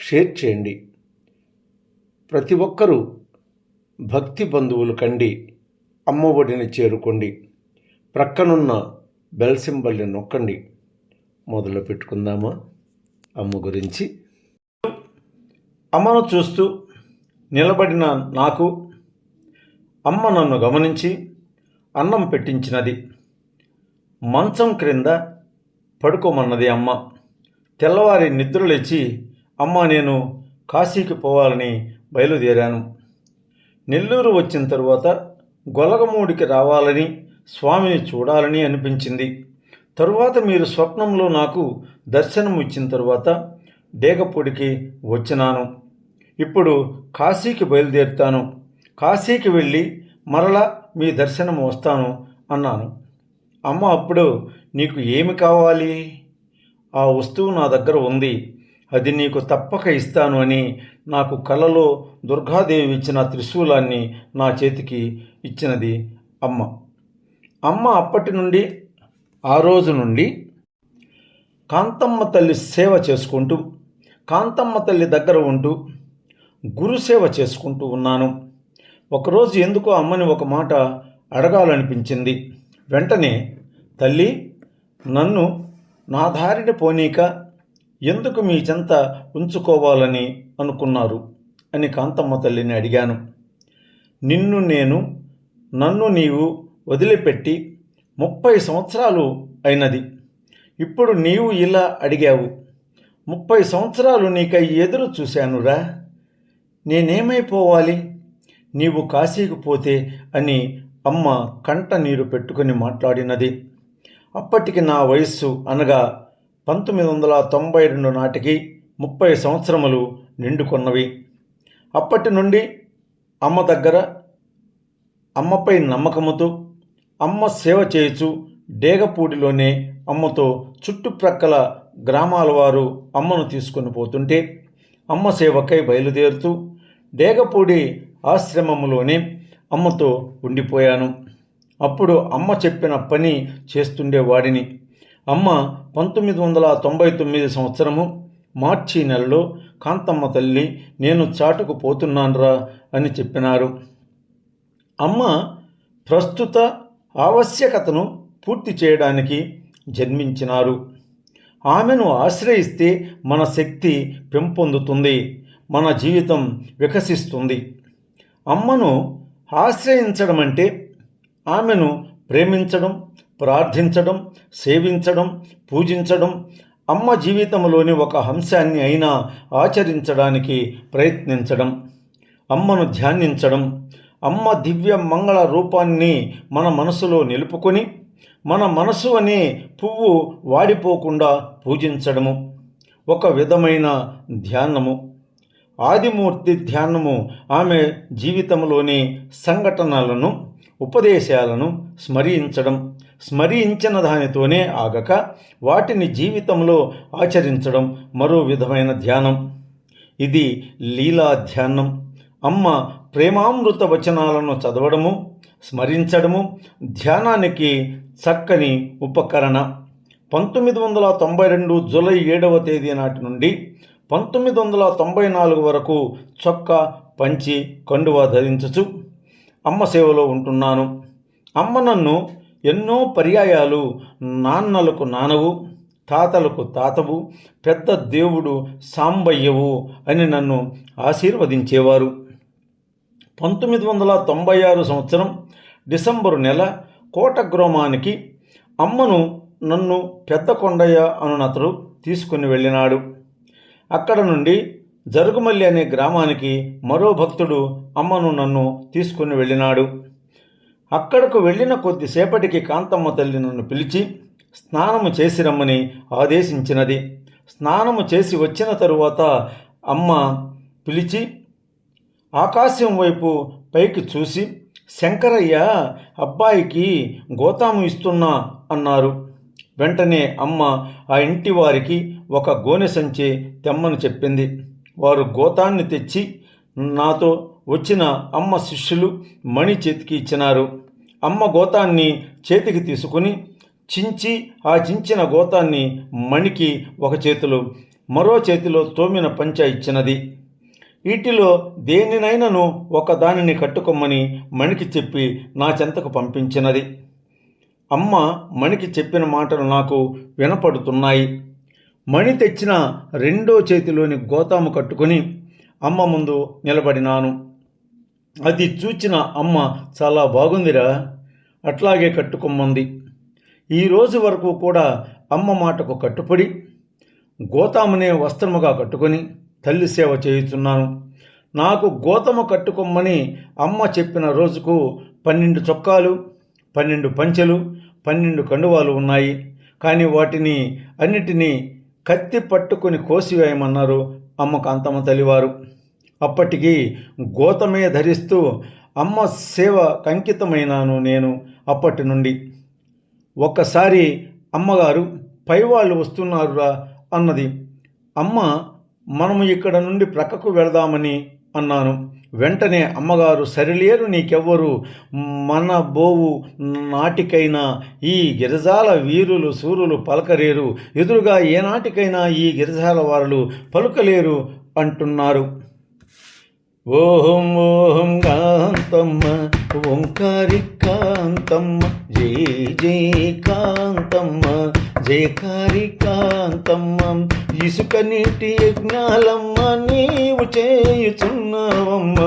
Share చేయండి. ప్రతి ఒక్కరూ భక్తి బంధువులు కండి అమ్మఒడిని చేరుకోండి ప్రక్కనున్న బెల్ సింబల్ని నొక్కండి. మొదలు పెట్టుకుందామా? అమ్మ గురించి. అమ్మను చూస్తూ నిలబడిన నాకు అమ్మ నన్ను గమనించి అన్నం పెట్టించినది. మంచం క్రింద పడుకోమన్నది అమ్మ. తెల్లవారి నిద్రలేచి అమ్మ నేను కాశీకి పోవాలని బయలుదేరాను. నెల్లూరు వచ్చిన తరువాత గొలగమూడికి రావాలని స్వామిని చూడాలని అనిపించింది. తరువాత మీరు స్వప్నంలో నాకు దర్శనం ఇచ్చిన తరువాత డేగపూడికి వచ్చినాను. ఇప్పుడు కాశీకి బయలుదేరుతాను. కాశీకి వెళ్ళి మరలా మీ దర్శనం వస్తాను అన్నాను. అమ్మ అప్పుడు నీకు ఏమి కావాలి? ఆ వస్తువు నా దగ్గర ఉంది. అది నీకు తప్పక ఇస్తాను అని నాకు కలలో దుర్గాదేవి ఇచ్చిన త్రిశూలాన్ని నా చేతికి ఇచ్చినది అమ్మ. అమ్మ అప్పటి నుండి ఆ రోజు నుండి కాంతమ్మ తల్లి సేవ చేసుకుంటూ కాంతమ్మ తల్లి దగ్గర ఉంటూ గురు సేవ చేసుకుంటూ ఉన్నాను. ఒకరోజు ఎందుకో అమ్మని ఒక మాట అడగాలనిపించింది. వెంటనే తల్లి నన్ను నా దారిని పోనీక ఎందుకు మీ చెంత ఉంచుకోవాలని అనుకున్నారు? అని కాంతమ్మ తల్లిని అడిగాను. నిన్ను నేను నన్ను నీవు వదిలిపెట్టి ముప్పై సంవత్సరాలు అయినది. ఇప్పుడు నీవు ఇలా అడిగావు. ముప్పై సంవత్సరాలు నీకై ఎదురు చూశానురా. నేనేమైపోవాలి? నీవు కాశీకి పోతే అని అమ్మ కంట నీరు పెట్టుకుని మాట్లాడినది. అప్పటికి నా వయస్సు అనగా పంతొమ్మిది వందల తొంభై రెండు నాటికి ముప్పై సంవత్సరములు నిండుకొన్నవి. అప్పటి నుండి అమ్మ దగ్గర అమ్మపై నమ్మకముతో అమ్మ సేవ చేయుచు డేగపూడిలోనే అమ్మతో చుట్టుప్రక్కల గ్రామాల వారు అమ్మను తీసుకొని పోతుంటే అమ్మ సేవకై బయలుదేరుతూ డేగపూడి ఆశ్రమంలోనే అమ్మతో ఉండిపోయాను. అప్పుడు అమ్మ చెప్పిన పని చేస్తుండేవాడిని. అమ్మ పంతొమ్మిది వందల తొంభై తొమ్మిది సంవత్సరము మార్చి నెలలో కాంతమ్మ తల్లి నేను చాటుకు పోతున్నానురా అని చెప్పినారు. అమ్మ ప్రస్తుత ఆవశ్యకతను పూర్తి చేయడానికి జన్మించినారు. ఆమెను ఆశ్రయిస్తే మన శక్తి పెంపొందుతుంది మన జీవితం వికసిస్తుంది. అమ్మను ఆశ్రయించడం అంటే ఆమెను ప్రేమించడం ప్రార్థించడం సేవించడం పూజించడం అమ్మ జీవితంలోని ఒక అంశాన్ని అయినా ఆచరించడానికి ప్రయత్నించడం అమ్మను ధ్యానించడం అమ్మ దివ్య మంగళ రూపాన్ని మన మనసులో నిలుపుకొని మన మనసు అనే పువ్వు వాడిపోకుండా పూజించడము ఒక విధమైన ధ్యానము. ఆదిమూర్తి ధ్యానము ఆమె జీవితంలోని సంఘటనలను ఉపదేశాలను స్మరించడం. స్మరించిన దానితోనే ఆగక వాటిని జీవితంలో ఆచరించడం మరో విధమైన ధ్యానం. ఇది లీలా ధ్యానం. అమ్మ ప్రేమామృత వచనాలను చదవడము స్మరించడము ధ్యానానికి చక్కని ఉపకరణ. పంతొమ్మిది వందల తొంభై రెండు జూలై ఏడవ తేదీ నాటి నుండి పంతొమ్మిది వందల తొంభై నాలుగు వరకు చొక్కా పంచి కండువా ధరించచ్చు అమ్మ సేవలో ఉంటున్నాను. అమ్మ నన్ను ఎన్నో పర్యాయాలు నాన్నలకు నానవు తాతలకు తాతవు పెద్ద దేవుడు సాంబయ్యవు అని నన్ను ఆశీర్వదించేవారు. పంతొమ్మిది వందల తొంభై ఆరు సంవత్సరం డిసెంబరు నెల కోటగ్రామానికి అమ్మను నన్ను పెద్ద కొండయ్య అనునతడు తీసుకుని వెళ్ళినాడు. అక్కడ నుండి జరుగుమల్లి అనే గ్రామానికి మరో భక్తుడు అమ్మను నన్ను తీసుకుని వెళ్ళినాడు. అక్కడకు వెళ్ళిన కొద్దిసేపటికి కాంతమ్మ తల్లి నన్ను పిలిచి స్నానము చేసి రమ్మని ఆదేశించినది. స్నానము చేసి వచ్చిన తరువాత అమ్మ పిలిచి ఆకాశం వైపు పైకి చూసి శంకరయ్య అబ్బాయికి గోతాము ఇస్తున్నా అన్నారు. వెంటనే అమ్మ ఆ ఇంటి వారికి ఒక గోనె సంచి తెమ్మని చెప్పింది. వారు గోతాన్ని తెచ్చి నాతో వచ్చిన అమ్మ శిష్యులు మణి చేతికి ఇచ్చినారు. అమ్మ గోతాన్ని చేతికి తీసుకుని చించి ఆ చించిన గోతాన్ని మణికి ఒక చేతిలో మరో చేతిలో తోమిన పంచ ఇచ్చినది. వీటిలో దేనినైనాను ఒక దానిని కట్టుకోమని మణికి చెప్పి నా చెంతకు పంపించినది. అమ్మ మణికి చెప్పిన మాటలు నాకు వినపడుతున్నాయి. మణి తెచ్చిన రెండో చేతిలోని గోతాము కట్టుకొని అమ్మ ముందు నిలబడినాను. అది చూచిన అమ్మ చాలా బాగుందిరా. అట్లాగే కట్టుకొమ్మంది. ఈ రోజు వరకు కూడా అమ్మ మాటకు కట్టుపడి గోతామునే వస్త్రముగా కట్టుకొని తల్లి సేవ చేయుచున్నాను. నాకు గోతము కట్టుకొమ్మని అమ్మ చెప్పిన రోజుకు పన్నెండు చొక్కాలు పన్నెండు పంచెలు పన్నెండు కండువాలు ఉన్నాయి. కానీ వాటిని అన్నిటినీ కత్తి పట్టుకొని కోసివేయమన్నారు అమ్మ కాంతమ్మ తల్లివారు. అప్పటికి గోతమే ధరిస్తూ అమ్మ సేవ కంకితమైనాను నేను అప్పటి నుండి. ఒక్కసారి అమ్మగారు పైవాళ్ళు వస్తున్నారురా అన్నది. అమ్మ మనము ఇక్కడ నుండి ప్రక్కకు వెళదామని అన్నాను. వెంటనే అమ్మగారు సరిలేరు నీకెవ్వరు. మన బోవు నాటికైనా ఈ గిరిజాల వీరులు సూరులు పలకలేరు ఎదురుగా ఏనాటికైనా ఈ గిరిజాల వారులు పలుకలేరు అంటున్నారు. ఓహం ఓహం కాంతమ్మ ఓంకారి కాంతమ్మ జై జై కాంతమ్మ జయకారి కాంతమ్మ ఇసుక నీటి యజ్ఞాలమ్మ నీవు చేయుచున్నావమ్మ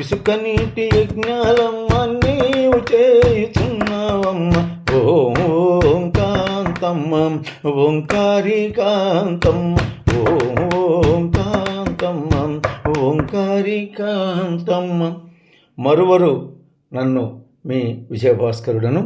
ఇసుక నీటి యజ్ఞాలమ్మ నీవు చేయుచున్నావమ్మ ఓం కాంతమ్మ ఓంకారి కాంతమ్మ ఓం కారికాంతమ్మ మరువరు నన్ను మీ విజయభాస్కరుడను